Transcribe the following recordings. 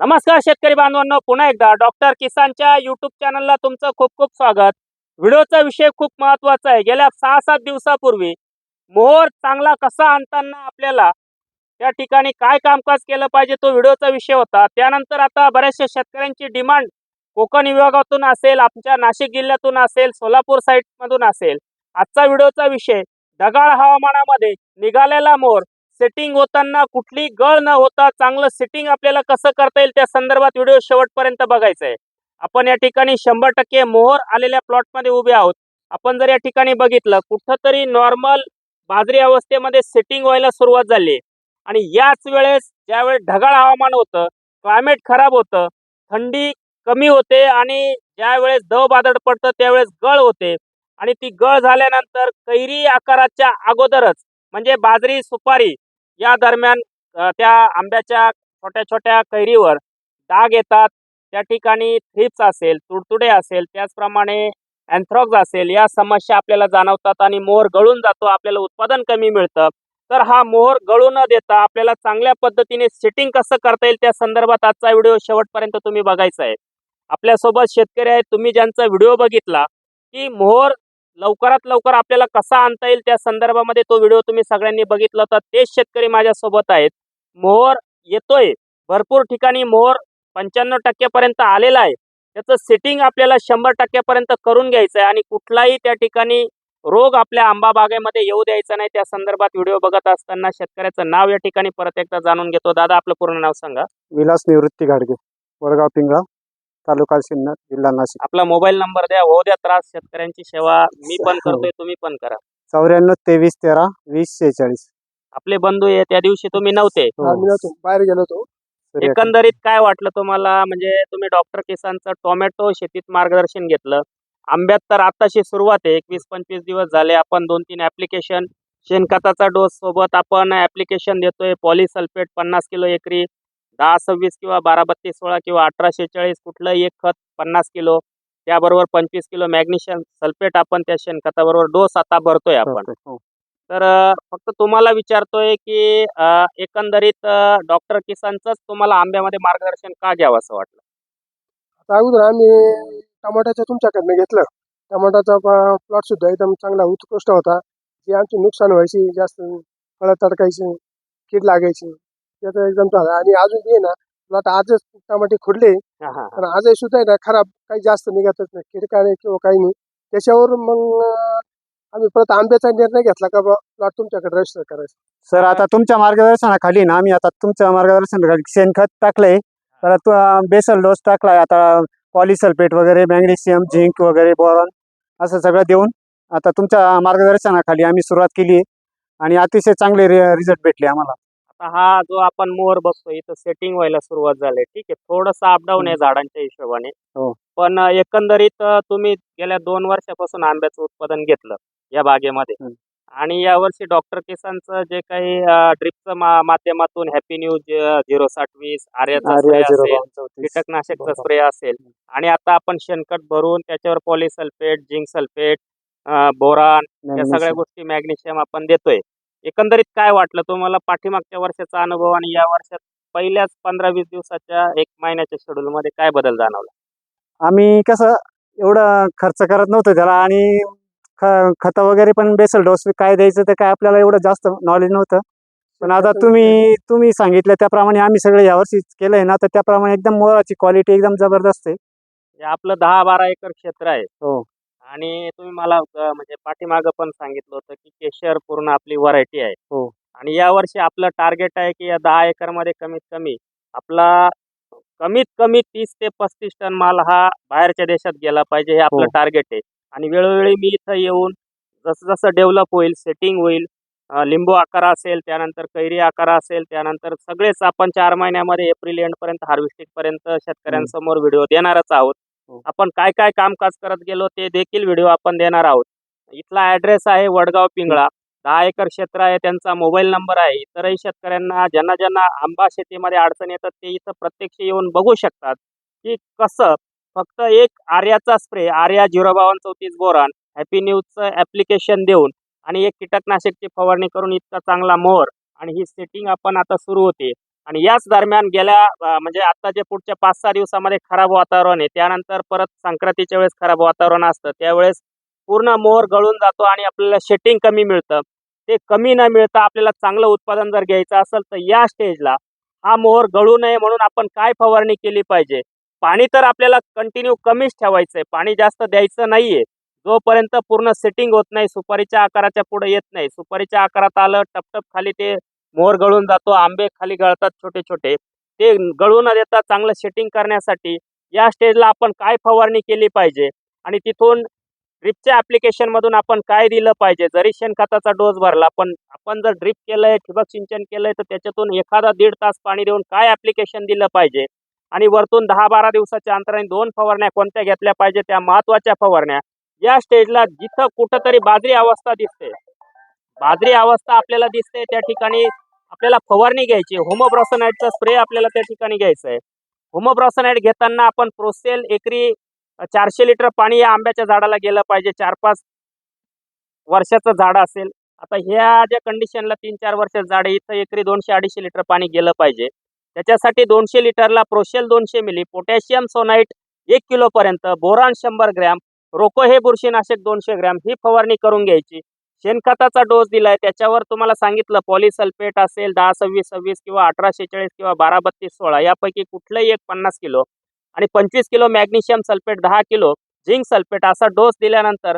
नमस्कार शेतकरी बांधवांनो पुन्हा एकदा डॉक्टर किसानच्या युट्यूब चॅनलला तुमचं खूप खूप स्वागत. व्हिडिओचा विषय खूप महत्त्वाचा आहे. गेल्या सहा सात दिवसापूर्वी मोहर चांगला कसा आणताना आपल्याला त्या ठिकाणी काय कामकाज केलं पाहिजे तो व्हिडिओचा विषय होता. त्यानंतर आता बऱ्याचशा शेतकऱ्यांची डिमांड कोकण विभागातून असेल आमच्या नाशिक जिल्ह्यातून असेल सोलापूर साईडमधून असेल. आजचा व्हिडिओचा विषय ढगाळ हवामानामध्ये निघालेला मोर सेटिंग होताना कुठली गळ न होता चांगलं सेटिंग आपल्याला कसं करता येईल त्या संदर्भात व्हिडिओ शेवटपर्यंत बघायचा आहे आपण या ठिकाणी शंभर टक्के मोहर आलेल्या प्लॉटमध्ये उभे आहोत. आपण जर या ठिकाणी बघितलं कुठंतरी नॉर्मल बाजरी अवस्थेमध्ये सेटिंग व्हायला सुरुवात झाली. आणि याच वेळेस ज्यावेळेस ढगाळ हवामान होतं क्लायमेट खराब होतं थंडी कमी होते आणि ज्यावेळेस दव बादड पडतं त्यावेळेस गळ होते. आणि ती गळ झाल्यानंतर कैरी आकाराच्या अगोदरच म्हणजे बाजरी सुपारी या दरम्यान त्या आंब्याच्या छोट्या छोट्या कैरीवर डाग येतात. त्या ठिकाणी थ्रिप्स असेल तुडतुडे असेल त्याचप्रमाणे अँथ्रॉक्स असेल या समस्या आपल्याला जाणवतात आणि मोहर गळून जातो आपल्याला उत्पादन कमी मिळतं. तर हा मोहर गळू न देता आपल्याला चांगल्या पद्धतीने सेटिंग कसं करता येईल त्या संदर्भात आजचा व्हिडिओ शेवटपर्यंत तुम्ही बघायचा आहे. आपल्यासोबत शेतकरी आहेत तुम्ही ज्यांचा व्हिडिओ बघितला की मोहर लवकरात लवकर आपल्याला कसा आणता येईल त्या संदर्भामध्ये तो व्हिडिओ तुम्ही सगळ्यांनी बघितला तर तेच शेतकरी माझ्यासोबत आहेत. मोहर येतोय. भरपूर ठिकाणी मोहर पंच्याण्णव टक्क्यापर्यंत आलेला आहे. त्याचं सेटिंग आपल्याला शंभर टक्क्यापर्यंत करून घ्यायचं आहे आणि कुठलाही त्या ठिकाणी रोग आपल्या आंबा बागेमध्ये येऊ द्यायचा नाही. त्या संदर्भात व्हिडिओ बघत असताना शेतकऱ्याचं नाव या ठिकाणी परत एकदा जाणून घेतो. दादा आपलं पूर्ण नाव सांगा. विलास निवृत्ती घाडगे वडगाव पिंगळा. तालुका सिन्नर जिल्हा नाशिक. आपला मोबाईल नंबर द्या होऊ द्या त्रास शेतकऱ्यांची सेवा मी पण करतोय तुम्ही पण करा. चौऱ्याण्णव तेवीस तेरा वीस शेहेचाळीस. आपले बंधू आहे त्या दिवशी तुम्ही नव्हते. हो. बाहेर गेलो होतो. एकंदरीत काय वाटलं तुम्हाला? म्हणजे तुम्ही डॉक्टर किसानचं टोमॅटो शेतीत मार्गदर्शन घेतलं. आंब्यात तर आताशी सुरुवात आहे एकवीस पंचवीस दिवस झाले आपण दोन तीन ऍप्लिकेशन शेणखताचा डोस सोबत आपण ऍप्लिकेशन देतोय पॉलिसल्फेट पन्नास किलो एकरी दहा सव्वीस किंवा बारा बत्तीस सोळा किंवा अठरा शेहेचाळीस कुठलंही एक खत पन्नास किलो त्याबरोबर पंचवीस किलो मॅग्नेशियम सल्फेट आपण त्या शेणखताबरोबर डोस आता भरतोय आपण. हो. तर फक्त तुम्हाला विचारतोय की एकंदरीत डॉक्टर किसानचंच तुम्हाला आंब्यामध्ये मार्गदर्शन का घ्यावं असं वाटलं? आता अगोदर आम्ही टमाट्याचं तुमच्याकडनं घेतलं. टमाटाचा प्लॉट सुद्धा एकदम चांगला उत्कृष्ट होता. जी आमची नुकसान व्हायची जास्त फळं तडकायची कीड लागायची त्याचं एकदम झालं आणि अजून बी आहे ना प्लॉट आजच टमाटे खुडले हा, हा, हा. पण आजही सुद्धा आहे ना खराब काही जास्त निघतच नाही. कीड काय किंवा काही नाही. त्याच्यावर मग अं, आम्ही परत आंब्याचा निर्णय घेतला का प्लॉट तुमच्याकडे रजिस्टर करायचं. सर आता तुमच्या मार्गदर्शनाखाली ना आम्ही आता तुमच्या मार्गदर्शनाखाली शेणखत टाकलंय. परत बेसल डोस टाकलाय. आता पॉलिसल्फेट वगैरे मॅग्नेशियम झिंक वगैरे बोरॉन असं सगळं देऊन आता तुमच्या मार्गदर्शनाखाली आम्ही सुरुवात केली आणि अतिशय चांगले रिझल्ट भेटले आम्हाला. आता हा जो आपण मोर बघतो इथं सेटिंग व्हायला सुरुवात झाली ठीक आहे थोडस अपडाऊन आहे झाडांच्या हिशोबाने हो. पण एकंदरीत तुम्ही गेल्या दोन वर्षापासून आंब्याचं उत्पादन घेतलं या बागेमध्ये हम्म. आणि यावर्षी डॉक्टर किसानचं जे काही ड्रिपचं माध्यमातून हॅपी न्यूज झिरो साठ वीस आर्याचा आर्या झिरो असेल, चौतीस. कीटकनाशकचा बरोबर. स्प्रे असेल आणि आता आपण शेणखत भरून त्याच्यावर पॉलिसल्फेट झिंक सल्फेट बोरान या सगळ्या मॅग्नेशियम. गोष्टी मॅग्नेशियम आपण देतोय एकंदरीत काय वाटलं तुम्हाला पाठीमागच्या वर्षाचा अनुभव आणि या वर्षात पहिल्याच पंधरा वीस दिवसाच्या एक महिन्याच्या शेड्यूल मध्ये काय बदल जाणवला? आम्ही कसं एवढं खर्च करत नव्हतो त्याला आणि ख- खतं वगैरे पण बेसल डोस काय द्यायचं ते काय आपल्याला एवढं जास्त नॉलेज नव्हतं. पण आता तुम्ही तुम्ही सांगितलं त्याप्रमाणे आम्ही सगळे यावर्षी केलंय ना तर त्याप्रमाणे एकदम मोराची क्वालिटी एकदम जबरदस्त आहे. आपलं दहा बारा एकर क्षेत्र आहे. हो. आणि तुम्ही मला अं, म्हणजे पाठीमागं पण सांगितलं होतं की केशर पूर्ण आपली व्हरायटी आहे हो. आणि यावर्षी आपलं टार्गेट आहे की या दहा एकरमध्ये कमीत कमी आपला कमीत कमी तीस ते पस्तीस टन माल हा बाहेरच्या देशात गेला पाहिजे हे आपलं हो. टार्गेट आहे आणि वेळोवेळी मी इथं येऊन जसं जसं डेव्हलप होईल सेटिंग होईल अं, लिंबू आकार असेल त्यानंतर कैरी आकार असेल त्यानंतर सगळेच आपण चार महिन्यामध्ये एप्रिल एंड पर्यंत हार्वेस्टिंग पर्यंत शेतकऱ्यांसमोर व्हिडिओ देणारच आहोत. हो. आपण काय काय कामकाज करत गेलो ते देखील व्हिडिओ आपण देणार आहोत. इथला ऍड्रेस आहे वडगाव पिंगळा. दहा एकर क्षेत्र आहे त्यांचा मोबाईल नंबर आहे. इतरही शेतकऱ्यांना ज्यांना ज्यांना आंबा शेतीमध्ये अडचण येतात ते इथं प्रत्यक्ष येऊन बघू शकतात की कसं फक्त एक आर्याचा स्प्रे आर्या झिरो बावन चौतीस बोरान हॅपी न्यूजचं ऍप्लिकेशन देऊन आणि एक कीटकनाशकची फवारणी करून इतका चांगला मोहर आणि ही सेटिंग आपण आता सुरू होते. आणि याच दरम्यान गेल्या म्हणजे आता जे पुढच्या पाच सहा दिवसामध्ये खराब वातावरण आहे. त्यानंतर परत संक्रांतीच्या वेळेस खराब वातावरण असतं. त्यावेळेस पूर्ण मोहर गळून जातो आणि आपल्याला शेटिंग कमी मिळतं. ते कमी न मिळता आपल्याला चांगलं उत्पादन जर घ्यायचं असेल तर या स्टेजला हा मोहर गळू नये म्हणून आपण काय फवारणी केली पाहिजे? पाणी तर आपल्याला कंटिन्यू कमीच ठेवायचं आहे पाणी जास्त द्यायचं नाहीये. जोपर्यंत पूर्ण सेटिंग होत नाही सुपारीच्या आकाराच्या पुढे येत नाही. सुपारीच्या आकारात आलं टपटप खाली ते मोर गळून जातो आंबे खाली गळतात छोटे छोटे. ते गळू न देता चांगलं सेटिंग करण्यासाठी या स्टेजला आपण काय फवारणी केली पाहिजे? आणि तिथून ड्रिपच्या ऍप्लिकेशन मधून आपण काय दिलं पाहिजे? जरी शेणखताचा डोस भरला पण आपण जर ड्रिप केलंय ठिबक सिंचन केलंय तर त्याच्यातून एखादा दीड तास पाणी देऊन काय ऍप्लिकेशन दिलं पाहिजे? आणि वरतून दहा बारा दिवसाच्या अंतराने दोन फवारण्या कोणत्या घेतल्या पाहिजे? त्या महत्त्वाच्या फवारण्या. या स्टेजला जिथं कुठंतरी बाजरी अवस्था दिसते बाजरी अवस्था आपल्याला दिसते त्या ठिकाणी आपल्याला फवारणी घ्यायची होमोब्रॉसनाईटचा स्प्रे आपल्याला त्या ठिकाणी घ्यायचा आहे. होमोब्रॉसनाईट घेताना आपण प्रोसेल एकरी चारशे लिटर पाणी या आंब्याच्या झाडाला गेलं पाहिजे. चार पाच वर्षाचं झाड असेल. आता ह्या ज्या कंडिशनला तीन चार वर्षाचं झाड इथं एकरी दोनशे अडीचशे लिटर पाणी गेलं पाहिजे. त्याच्यासाठी दोनशे लिटरला प्रोशेल दोनशे मिली पोटॅशियम सोनाईट एक किलोपर्यंत बोरान शंभर ग्रॅम रोको हे बुरशीनाशक दोनशे ग्रॅम ही फवारणी करून घ्यायची. शेणखताचा डोस दिलाय. त्याच्यावर तुम्हाला सांगितलं पॉलिसल्फेट असेल दहा सव्वीस सव्वीस किंवा अठरा शेचाळीस किंवा बारा बत्तीस सोळा यापैकी कुठलंही एक पन्नास किलो आणि पंचवीस किलो मॅग्नेशियम सल्फेट दहा किलो झिंक सल्फेट असा डोस दिल्यानंतर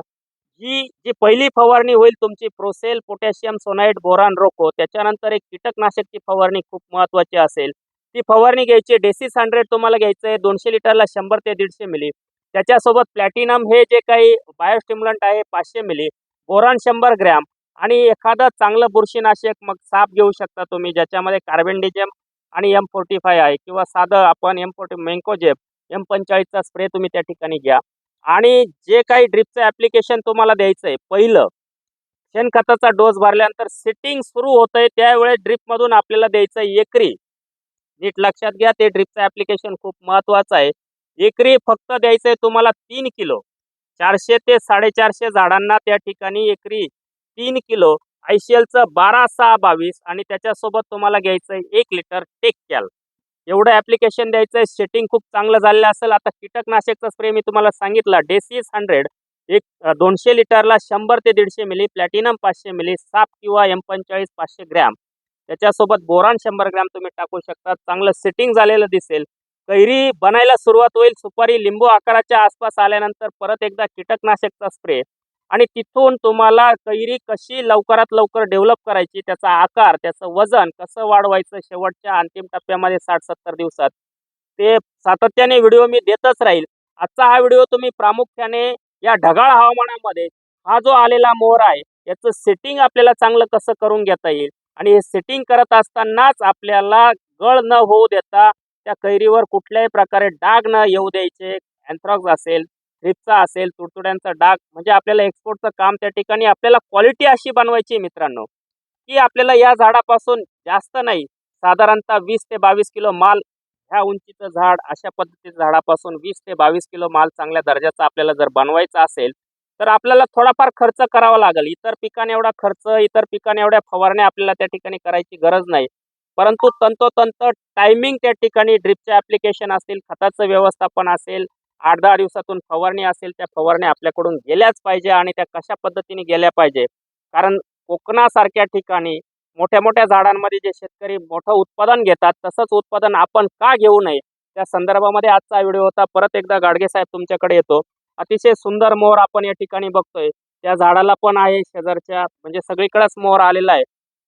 ही जी पहिली फवारणी होईल तुमची प्रोसेल पोटॅशियम सोनाईट बोरान रोको त्याच्यानंतर एक कीटकनाशकची फवारणी खूप महत्वाची असेल. ती फवारणी घ्यायची डेसिस हंड्रेड तुम्हाला घ्यायचं आहे दोनशे लिटरला शंभर ते दीडशे मिली. त्याच्यासोबत प्लॅटिनम हे जे काही बायोस्टिम्युलंट आहे पाचशे मिली. बोरान शंभर ग्रॅम आणि एखादं चांगलं बुरशीनाशक मग साप घेऊ शकता तुम्ही ज्याच्यामध्ये कार्बेंडिजेम आणि एम फोर्टी फाय आहे किंवा साधं आपण एम फोर्टी मेंकोजेप एम पंचाळीसचा स्प्रे तुम्ही त्या ठिकाणी घ्या. आणि जे काही ड्रिपचं ॲप्लिकेशन तुम्हाला द्यायचं आहे पहिलं शेणखताचा डोस भरल्यानंतर सिटिंग सुरू होत आहे त्यावेळेस ड्रिपमधून आपल्याला द्यायचं आहे एकरी. नीट लक्षात घ्या ते ड्रिपचं ॲप्लिकेशन खूप महत्त्वाचं आहे. एकरी फक्त द्यायचं आहे तुम्हाला तीन किलो. चारशे ते साडेचारशे झाडांना त्या ठिकाणी एकरी तीन किलो आयशीएलचं बारा सहा बावीस आणि त्याच्यासोबत तुम्हाला घ्यायचं आहे एक लिटर टेक कॅल. एवढं ॲप्लिकेशन द्यायचं आहे सेटिंग खूप चांगलं झालेलं असेल. आता कीटकनाशकचा स्प्रे मी तुम्हाला सांगितला डेसिस हंड्रेड एक दोनशे लिटरला शंभर ते दीडशे मिली प्लॅटिनम पाचशे मिली साप किंवा एम पंचेचाळीस पाचशे ग्रॅम त्याच्यासोबत बोरान शंभर ग्रॅम तुम्ही टाकू शकता. चांगलं सेटिंग झालेलं दिसेल. कैरी बनायला सुरुवात होईल. सुपारी लिंबू आकाराच्या आसपास आल्यानंतर परत एकदा कीटकनाशकचा स्प्रे. आणि तिथून तुम्हाला कैरी कशी लवकरात लवकर डेव्हलप करायची त्याचा आकार त्याचं वजन कसं वाढवायचं शेवटच्या अंतिम टप्प्यामध्ये साठ सत्तर दिवसात ते सातत्याने व्हिडिओ मी देतच राहील. आजचा हा व्हिडिओ तुम्ही प्रामुख्याने या ढगाळ हवामानामध्ये हा जो आलेला मोर आहे याचं सेटिंग आपल्याला चांगलं कसं करून घेता येईल? आणि हे सेटिंग करत असतानाच आपल्याला गळ न होऊ देता त्या कैरीवर कुठल्याही प्रकारे डाग न येऊ द्यायचे. अँथ्रॉक्स असेल थ्रिप्सचा असेल तुडतुड्यांचा डाग म्हणजे आपल्याला एक्सपोर्टचं काम त्या ठिकाणी आपल्याला क्वालिटी अशी बनवायची मित्रांनो की आपल्याला या झाडापासून जास्त नाही साधारणतः वीस ते बावीस किलो माल ह्या उंचीचं झाड अशा पद्धतीचं झाडापासून वीस ते बावीस किलो माल चांगल्या दर्जाचा आपल्याला जर बनवायचा असेल तर आपल्याला थोडाफार खर्च करावा लागेल. इतर पिकांना एवढा खर्च इतर पिकांना एवढ्या फवारण्या आपल्याला त्या ठिकाणी करायची गरज नाही. परंतु तंतोतंत टायमिंग त्या ठिकाणी ड्रिपचे ॲप्लिकेशन असतील खताचं व्यवस्थापन असेल आठ दहा दिवसातून फवारणी असेल त्या फवारण्या आपल्याकडून गेल्याच पाहिजे आणि त्या कशा पद्धतीने गेल्या पाहिजे. कारण कोकणासारख्या ठिकाणी मोठ्या मोठ्या झाडांमध्ये जे शेतकरी मोठं उत्पादन घेतात तसंच उत्पादन आपण का घेऊ नये त्या संदर्भामध्ये आजचा व्हिडिओ होता. परत एकदा गाडगे साहेब तुमच्याकडे येतो. अतिशय सुंदर मोर आपण या ठिकाणी बघतोय. त्या झाडाला पण आहे शेजारच्या म्हणजे सगळीकडेच मोर आलेला आहे.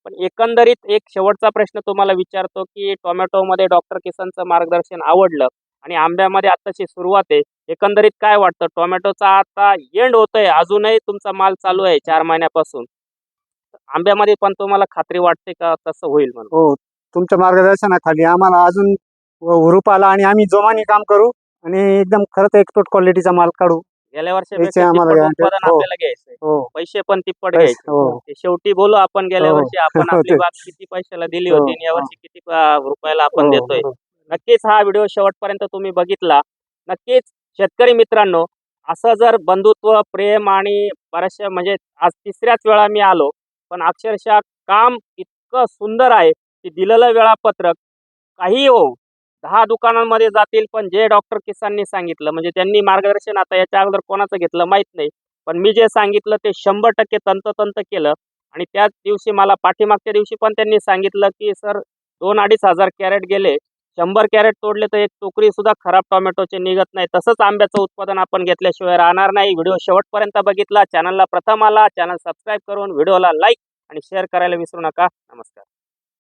पण एकंदरीत एक शेवटचा प्रश्न तुम्हाला विचारतो की टोमॅटोमध्ये डॉक्टर किसनचं मार्गदर्शन आवडलं आणि आंब्यामध्ये आत्ताची सुरुवात आहे एकंदरीत काय वाटतं? टोमॅटोचा आता एंड होतोय अजूनही तुमचा माल चालू आहे चार महिन्यापासून. आंब्यामध्ये पण तुम्हाला खात्री वाटते का? तसं होईल म्हणून? हो तुमच्या मार्गदर्शनाखाली आम्हाला अजून हुरूप आला आणि आम्ही जोमाने काम करू आणि एकदम खरंच एक्सपोर्ट क्वालिटीचा माल काढू. गेल्या वर्षी आम्हाला guarantee- उत्पादन हो. आपल्याला घ्यायचंय हो पैसे पण तिप्पट घ्यायचे हो ते शेवटी बोलू आपण गेल्या हो. वर्षी आपण हो, आपली ते. बाग किती पैशाला दिली हो, होती आणि यावर्षी किती अं, रुपयाला आपण हो, देतोय हो. नक्कीच हा व्हिडिओ शेवटपर्यंत तुम्ही बघितला नक्कीच शेतकरी मित्रांनो असं जर बंधुत्व प्रेम आणि बऱ्याचशा म्हणजे आज तिसऱ्याच वेळा मी आलो पण अक्षरशः काम इतकं सुंदर आहे की दिलेलं वेळापत्रक काही हो दहा दुकानांमध्ये जातील पण जे डॉक्टर किसाननी सांगितलं म्हणजे त्यांनी मार्गदर्शन आता याच्या अगोदर कोणाचं घेतलं माहीत नाही पण मी जे सांगितलं ते शंभर टक्के तंतोतंत केलं. आणि त्याच दिवशी मला पाठीमागच्या दिवशी पण त्यांनी सांगितलं की सर दोन अडीच हजार कॅरेट गेले. शंभर कॅरेट तोडले तर एक टोकरी सुद्धा खराब टोमॅटोचे निघत नाही. तसंच आंब्याचं उत्पादन आपण घेतल्याशिवाय राहणार नाही. व्हिडिओ शेवटपर्यंत बघितला चॅनलला प्रथम आला चॅनल सबस्क्राईब करून व्हिडिओला लाईक आणि शेअर करायला विसरू नका. नमस्कार.